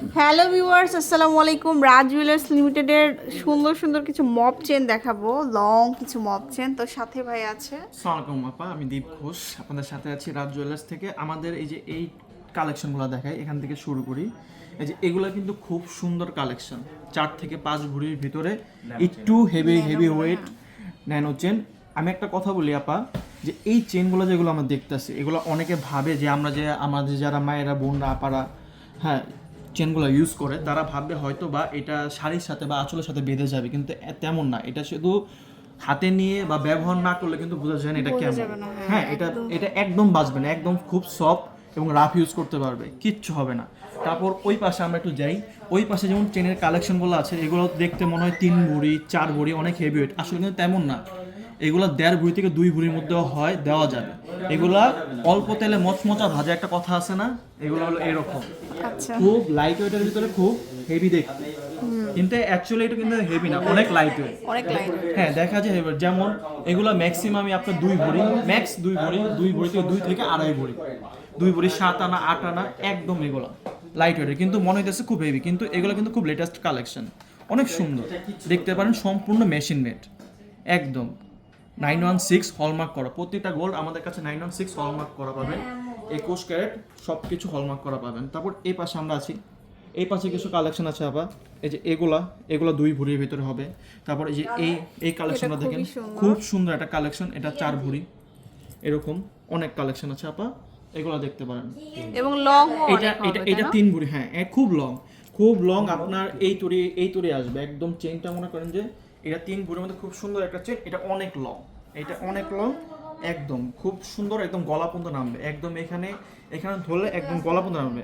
Hello viewers আসসালামু আলাইকুম রাজ jewellers লিমিটেডের সুন্দর সুন্দর কিছু মপ চেন দেখাবো। লং কিছু মপ চেন তো সাথে ভাই আছে। সালামালাইকুম আপা। আমি দীপ ঘোষ। আপনাদের সাথে আছি রাজ জুয়েলার্স থেকে। আমাদের এই যে এই কালেকশনগুলো দেখাই এখান থেকে শুরু করি। এই যে এগুলো কিন্তু খুব সুন্দর কালেকশন চার থেকে পাঁচ ভরির ভিতরে একটু heavy heavy weight nano chain আমি একটা কথা বলি আপা যে এই চেনগুলো যেগুলো আমরা দেখতেছি এগুলো অনেকে ভাবে যে আমরা যে আমাদের যারা মায়েরা বোনরা আপারা হ্যাঁ চেনগুলো ইউজ করে তারা ভাববে হয়তো বা এটা শাড়ির সাথে বা আঁচলের সাথে বেঁধে যাবে কিন্তু তেমন না। এটা শুধু হাতে নিয়ে বা ব্যবহার না করলে কিন্তু বোঝা যায় না এটা কেমন। হ্যাঁ, হ্যাঁ এটা এটা একদম বাঁচবে না একদম খুব সফট এবং রাফ ইউজ করতে পারবে কিচ্ছু হবে না। তারপর ওই পাশে আমরা একটু যাই ওই পাশে যেমন চেনের কালেকশনগুলো আছে এগুলো দেখতে মনে হয় তিন ভরি চার ভরি অনেক হেভি ওয়েট আসলে কিন্তু তেমন না। এগুলো দেড় ভরি থেকে দুই ভরির মধ্যেও হয় দেওয়া যাবে। এগুলা অল্প তেলে মচমচা ভাজা একটা কথা আছে না? এগুলো হলো এরকম। আচ্ছা। খুব লাইট ওয়েটের ভিতরে খুব হেভি দেখতে কিন্তু অ্যাকচুয়ালি এটা কিন্তু হেভি না অনেক লাইট ওয়েট হ্যাঁ দেখা যায় এবার যেমন এগুলো ম্যাক্সিমামই আপনার দুই ভরি ম্যাক্স দুই ভরি দুই ভরি থেকে দুই থেকে আড়াই ভরি। দুই ভরি সাত আনা আট আনা একদম এগুলো লাইট ওয়েটের কিন্তু মনে হইতেছে খুব হেভি কিন্তু এগুলো কিন্তু খুব লেটেস্ট কালেকশন অনেক সুন্দর। দেখতে পারেন সম্পূর্ণ মেশিন মেড একদম। নাইন ওয়ান সিক্স হলমার্ক করা। প্রতিটা গোল্ড আমাদের কাছে নাইন ওয়ান সিক্স হলমার্ক করা পাবেন। একুশ ক্যারেট সব কিছু হলমার্ক করা পাবেন। তারপর এই পাশে আমরা আছি। এই পাশে কিছু কালেকশন আছে আবার। এই যে এগুলা এগুলা দুই ভরির ভিতরে হবে। তারপর এই যে এই এই কালেকশনটা দেখেন। খুব সুন্দর একটা কালেকশন এটা চার ভরি এরকম অনেক কালেকশন আছে আপা। এগুলা দেখতে পারেন। এবং লং এটা এটা এটা তিন ভরি হ্যাঁ। খুব লং খুব লং আপনার এই তুরি এই তুরি আসবে। একদম চেনটা মনে করেন যে এটা তিন বুড়ের মধ্যে খুব সুন্দর একটা চেন, এটা অনেক লং এটা অনেক লং একদম, খুব সুন্দর একদম গলা পর্যন্ত নামবে। একদম এখানে এখানে ধরলে একদম গলা পর্যন্ত নামবে।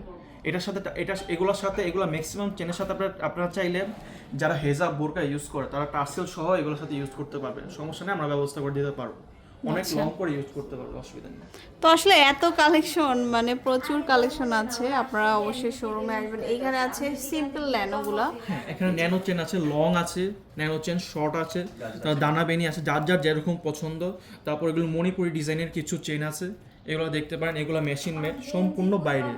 এটার সাথে এটা এগুলোর সাথে, এগুলো ম্যাক্সিমাম চেনের সাথে আপনার, আপনারা চাইলে যারা হেজাব, বোরকা ইউজ করে, তারা টার্সেল সহ এগুলোর সাথে ইউজ করতে পারবে সমস্যা নেই, আমরা ব্যবস্থা করে দিতে পারব। অনেক লং করে ইউজ করতে পারবে অসুবিধা নেই। তো আসলে এত কালেকশন মানে প্রচুর কালেকশন আছে আপনারা অবশ্যই শোরুমে আসবেন। এইখানে আছে সিম্পল ল্যানোগুলা হ্যাঁ এখানে ন্যানো চেন আছে লং আছে ন্যানো চেন শর্ট আছে দানা বেনি আছে যার যার যেরকম পছন্দ। তারপর এগুলো মণিপুরি ডিজাইনের কিছু চেন আছে এগুলো দেখতে পারেন এগুলো মেশিন মেড সম্পূর্ণ বাইরে।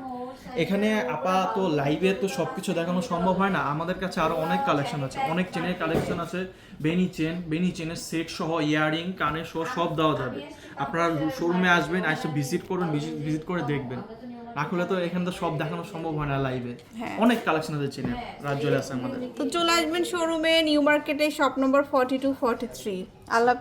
এখানে আপাতত লাইভে তো সব কিছু দেখানো সম্ভব হয় না। আমাদের কাছে আরও অনেক কালেকশন আছে। অনেক চেনের কালেকশন আছে। বেনি চেন বেনি চেনের সেট সহ ইয়ারিং কানের সহ সব দেওয়া যাবে। আপনারা শোরুমে আসবেন এসে ভিজিট করুন ভিজিট করে দেখবেন। না করলে তো এখানে তো সব দেখানো সম্ভব হয় না লাইভে হ্যাঁ। অনেক কালেকশন আছে চেনের রাজ্য আছে আমাদের। তো চলে আসবেন শোরুমে নিউ মার্কেটে shop number forty two forty three আল্লাহ